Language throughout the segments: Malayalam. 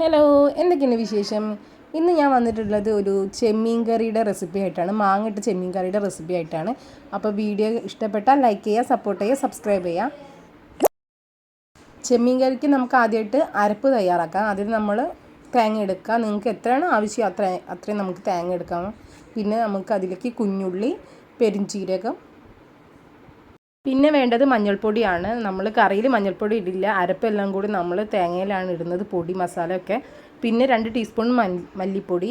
ഹലോ എന്തൊക്കെയാണ് വിശേഷം? ഇന്ന് ഞാൻ വന്നിട്ടുള്ളത് ഒരു ചെമ്മീൻ കറിയുടെ റെസിപ്പി ആയിട്ടാണ്. മാങ്ങിട്ട് ചെമ്മീൻ കറിയുടെ റെസിപ്പി ആയിട്ടാണ്. അപ്പോൾ വീഡിയോ ഇഷ്ടപ്പെട്ടാൽ ലൈക്ക് ചെയ്യുക സപ്പോർട്ട് ചെയ്യുക സബ്സ്ക്രൈബ് ചെയ്യുക. ചെമ്മീൻ കറിക്ക് നമുക്ക് ആദ്യമായിട്ട് അരപ്പ് തയ്യാറാക്കാം. അതിന് നമ്മൾ തേങ്ങ എടുക്കുക. നിങ്ങൾക്ക് എത്രയാണ് ആവശ്യം അത്ര അത്രയും നമുക്ക് തേങ്ങ എടുക്കാം. പിന്നെ നമുക്ക് അതിലേക്ക് കുഞ്ഞുള്ളി പെരിഞ്ചീരകം പിന്നെ വേണ്ടത് മഞ്ഞൾപ്പൊടിയാണ്. നമ്മൾ കറിയിൽ മഞ്ഞൾപ്പൊടി ഇടില്ല. അരപ്പെല്ലാം കൂടി നമ്മൾ തേങ്ങയിലാണ് ഇടുന്നത് പൊടി മസാല ഒക്കെ. പിന്നെ രണ്ട് ടീസ്പൂൺ മല്ലിപ്പൊടി.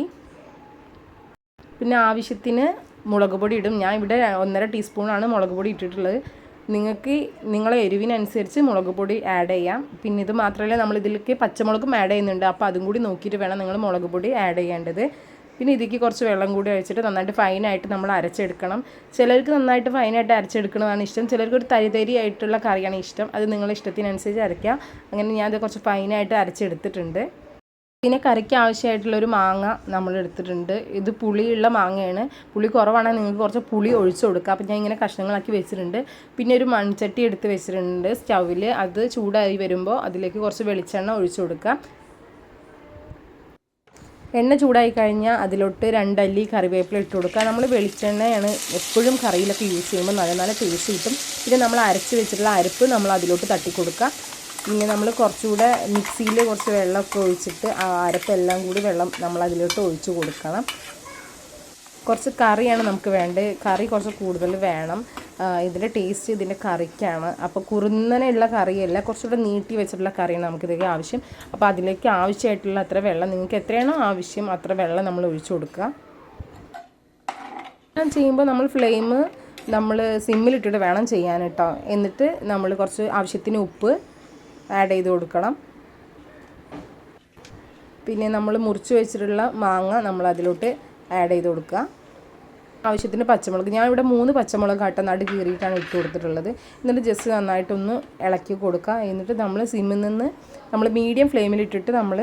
പിന്നെ ആവശ്യത്തിന് മുളക് പൊടി ഇടും. ഞാൻ ഇവിടെ ഒന്നര ടീസ്പൂണാണ് മുളക് പൊടി ഇട്ടിട്ടുള്ളത്. നിങ്ങൾക്ക് നിങ്ങളെ എരിവിനനുസരിച്ച് മുളക് പൊടി ആഡ് ചെയ്യാം. പിന്നെ ഇത് മാത്രമല്ല നമ്മൾ ഇതിലേക്ക് പച്ചമുളകും ആഡ് ചെയ്യുന്നുണ്ട്. അപ്പോൾ അതും കൂടി നോക്കിയിട്ട് വേണം നിങ്ങൾ മുളക് പൊടി ആഡ് ചെയ്യേണ്ടത്. പിന്നെ ഇതിലേക്ക് കുറച്ച് വെള്ളം കൂടി ഒഴിച്ചിട്ട് നന്നായിട്ട് ഫൈനായിട്ട് നമ്മൾ അരച്ചെടുക്കണം. ചിലർക്ക് നന്നായിട്ട് ഫൈനായിട്ട് അരച്ചെടുക്കണതാണ് ഇഷ്ടം. ചിലർക്ക് ഒരു തരി തരി ആയിട്ടുള്ള കറിയാണ് ഇഷ്ടം. അത് നിങ്ങളുടെ ഇഷ്ടത്തിനനുസരിച്ച് അരയ്ക്കാം. അങ്ങനെ ഞാനത് കുറച്ച് ഫൈനായിട്ട് അരച്ചെടുത്തിട്ടുണ്ട്. പിന്നെ കറിക്ക് ആവശ്യമായിട്ടുള്ള ഒരു മാങ്ങ നമ്മൾ എടുത്തിട്ടുണ്ട്. ഇത് പുളിയുള്ള മാങ്ങയാണ്. പുളി കുറവാണെങ്കിൽ നിങ്ങൾക്ക് കുറച്ച് പുളി ഒഴിച്ചു കൊടുക്കുക അപ്പോൾ ഞാൻ ഇങ്ങനെ കഷ്ണങ്ങളാക്കി വെച്ചിട്ടുണ്ട്. പിന്നെ ഒരു മൺചട്ടി എടുത്ത് വെച്ചിട്ടുണ്ട് സ്റ്റൗവിൽ അത് ചൂടായി വരുമ്പോൾ അതിലേക്ക് കുറച്ച് വെളിച്ചെണ്ണ ഒഴിച്ചു കൊടുക്കുക എണ്ണ ചൂടായി കഴിഞ്ഞാൽ അതിലോട്ട് രണ്ടല്ലി കറിവേപ്പില ഇട്ട് കൊടുക്കുക. നമ്മൾ വെളിച്ചെണ്ണയാണ് എപ്പോഴും കറിയിലൊക്കെ യൂസ് ചെയ്യുമ്പോൾ നല്ല നല്ല ടേസ്റ്റ് കിട്ടും. പിന്നെ നമ്മൾ അരച്ച് വെച്ചിട്ടുള്ള അരപ്പ് നമ്മൾ അതിലോട്ട് തട്ടി കൊടുക്കുക. ഇങ്ങനെ നമ്മൾ കുറച്ചുകൂടെ മിക്സിയിൽ കുറച്ച് വെള്ളമൊക്കെ ഒഴിച്ചിട്ട് ആ അരപ്പെല്ലാം കൂടി വെള്ളം നമ്മൾ അതിലോട്ട് ഒഴിച്ച് കൊടുക്കണം. കുറച്ച് കറിയാണ് നമുക്ക് വേണ്ടത്. കറി കുറച്ച് കൂടുതൽ വേണം. ഇതിന്റെ ടേസ്റ്റ് ഇതിന്റെ കറിക്കാണ്. അപ്പോൾ കുറുന്നനെയുള്ള കറിയല്ല കുറച്ചുകൂടെ നീട്ടി വെച്ചിട്ടുള്ള കറിയാണ് നമുക്കിതിലേക്ക് ആവശ്യം. അപ്പോൾ അതിലേക്ക് ആവശ്യമായിട്ടുള്ള അത്ര വെള്ളം നിങ്ങൾക്ക് എത്രയാണോ ആവശ്യം അത്ര വെള്ളം നമ്മൾ ഒഴിച്ചു കൊടുക്കുക. ചെയ്യുമ്പോൾ നമ്മൾ ഫ്ലെയിം നമ്മൾ സിമ്മിലിട്ടിട്ട് വേണം ചെയ്യാൻ കേട്ടോ. എന്നിട്ട് നമ്മൾ കുറച്ച് ആവശ്യത്തിന് ഉപ്പ് ആഡ് ചെയ്ത് കൊടുക്കണം. പിന്നെ നമ്മൾ മുറിച്ച് വെച്ചിട്ടുള്ള മാങ്ങ നമ്മൾ അതിലോട്ട് ആഡ് ചെയ്ത് കൊടുക്കുക. ആവശ്യത്തിന് പച്ചമുളക്. ഞാൻ ഇവിടെ മൂന്ന് പച്ചമുളക് ആട്ട നാട് കീറിയിട്ടാണ് ഇട്ട് കൊടുത്തിട്ടുള്ളത്. എന്നിട്ട് ജസ്റ്റ് നന്നായിട്ടൊന്ന് ഇളക്കി കൊടുക്കുക. എന്നിട്ട് നമ്മൾ സിമ്മിൽ നിന്ന് നമ്മൾ മീഡിയം ഫ്ലെയിമിലിട്ടിട്ട് നമ്മൾ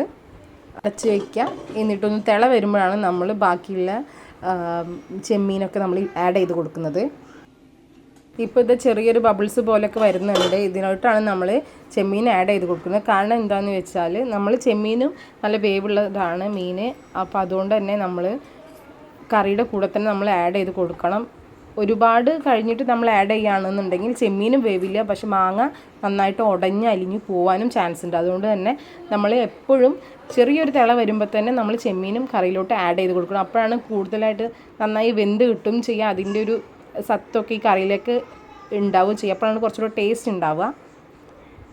അടച്ച് വയ്ക്കുക എന്നിട്ടൊന്ന് തിള വരുമ്പോഴാണ് നമ്മൾ ബാക്കിയുള്ള ചെമ്മീനൊക്കെ നമ്മൾ ആഡ് ചെയ്ത് കൊടുക്കുന്നത്. ഇപ്പോൾ ഇത് ചെറിയൊരു ബബിൾസ് പോലെയൊക്കെ വരുന്നുണ്ട്. ഇതിനോട്ടാണ് നമ്മൾ ചെമ്മീൻ ആഡ് ചെയ്ത് കൊടുക്കുന്നത്. കാരണം എന്താണെന്ന് വെച്ചാൽ നമ്മൾ ചെമ്മീനും നല്ല വേവുള്ളതാണ് മീൻ അപ്പോൾ അതുകൊണ്ട് തന്നെ നമ്മൾ കറിയുടെ കൂടെ തന്നെ നമ്മൾ ആഡ് ചെയ്ത് കൊടുക്കണം. ഒരുപാട് കഴിഞ്ഞിട്ട് നമ്മൾ ആഡ് ചെയ്യുകയാണെന്നുണ്ടെങ്കിൽ ചെമ്മീനും വേവില്ല. പക്ഷെ മാങ്ങ നന്നായിട്ട് ഉടഞ്ഞ് അലിഞ്ഞ് പോവാനും ചാൻസ് ഉണ്ട്. അതുകൊണ്ട് തന്നെ നമ്മൾ എപ്പോഴും ചെറിയൊരു തിള വരുമ്പോൾ തന്നെ നമ്മൾ ചെമ്മീനും കറിയിലോട്ട് ആഡ് ചെയ്ത് കൊടുക്കണം. അപ്പോഴാണ് കൂടുതലായിട്ട് നന്നായി വെന്ത് കിട്ടും ചെയ്യുക. അതിന്റെ ഒരു സത്തൊക്കെ ഈ കറിയിലേക്ക് ഉണ്ടാവുകയും ചെയ്യുക. അപ്പോഴാണ് കുറച്ചുകൂടെ ടേസ്റ്റ് ഉണ്ടാവുക.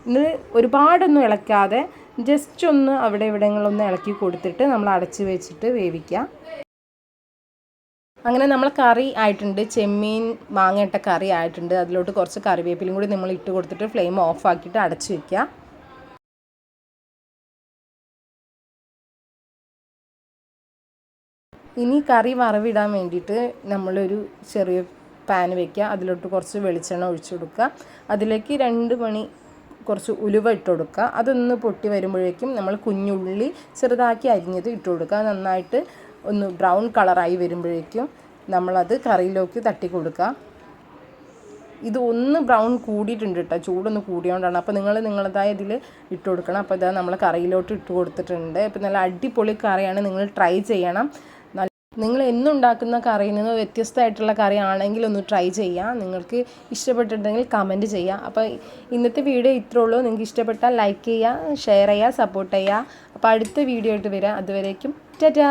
ഇത് ഒരുപാടൊന്നും ഇളക്കാതെ ജസ്റ്റ് ഒന്ന് അവിടെ ഇവിടങ്ങളൊന്ന് ഇളക്കി കൊടുത്തിട്ട് നമ്മൾ അടച്ച് വെച്ചിട്ട് വേവിക്കുക. അങ്ങനെ നമ്മൾ കറി ആയിട്ടുണ്ട്. ചെമ്മീൻ മാങ്ങയിട്ട കറി ആയിട്ടുണ്ട്. അതിലോട്ട് കുറച്ച് കറിവേപ്പിലും കൂടി നമ്മൾ ഇട്ട് കൊടുത്തിട്ട് ഫ്ലെയിം ഓഫ് ആക്കിയിട്ട് അടച്ചു വയ്ക്കുക ഇനി കറി വറവിടാൻ വേണ്ടിയിട്ട് നമ്മളൊരു ചെറിയ പാൻ വെക്കുക. അതിലോട്ട് കുറച്ച് വെളിച്ചെണ്ണ ഒഴിച്ചു കൊടുക്കുക. അതിലേക്ക് രണ്ട് മണി കുറച്ച് ഉലുവ ഇട്ട് കൊടുക്കുക. അതൊന്ന് പൊട്ടി വരുമ്പോഴേക്കും നമ്മൾ കുഞ്ഞുള്ളി ചെറുതാക്കി അരിഞ്ഞത് ഇട്ട് കൊടുക്കുക. നന്നായിട്ട് ഒന്ന് ബ്രൗൺ കളറായി വരുമ്പോഴേക്കും നമ്മളത് കറിയിലേക്ക് തട്ടി കൊടുക്കുക. ഇത് ഒന്ന് ബ്രൗൺ കൂടിയിട്ടുണ്ട് കേട്ടോ. ചൂടൊന്ന് കൂടിയോണ്ടാണ്. അപ്പോൾ നിങ്ങൾ നിങ്ങളതായ ഇതിൽ ഇട്ട് കൊടുക്കണം. അപ്പോൾ ഇതാ നമ്മൾ കറിയിലോട്ട് ഇട്ട് കൊടുത്തിട്ടുണ്ട്. ഇപ്പോൾ നല്ല അടിപൊളി കറിയാണ്. നിങ്ങൾ ട്രൈ ചെയ്യണം. നിങ്ങൾ എന്നുണ്ടാക്കുന്ന കറിയിൽ നിന്ന് വ്യത്യസ്തമായിട്ടുള്ള കറി ആണെങ്കിൽ ഒന്ന് ട്രൈ ചെയ്യാം. നിങ്ങൾക്ക് ഇഷ്ടപ്പെട്ടിട്ടുണ്ടെങ്കിൽ കമന്റ് ചെയ്യുക അപ്പോൾ ഇന്നത്തെ വീഡിയോ ഇത്രേ ഉള്ളൂ. നിങ്ങൾക്ക് ഇഷ്ടപ്പെട്ടാൽ ലൈക്ക് ചെയ്യുക ഷെയർ ചെയ്യുക സപ്പോർട്ട് ചെയ്യുക. അപ്പോൾ അടുത്ത വീഡിയോ ആയിട്ട് വരാം. അതുവരേക്കും ടാറ്റാ!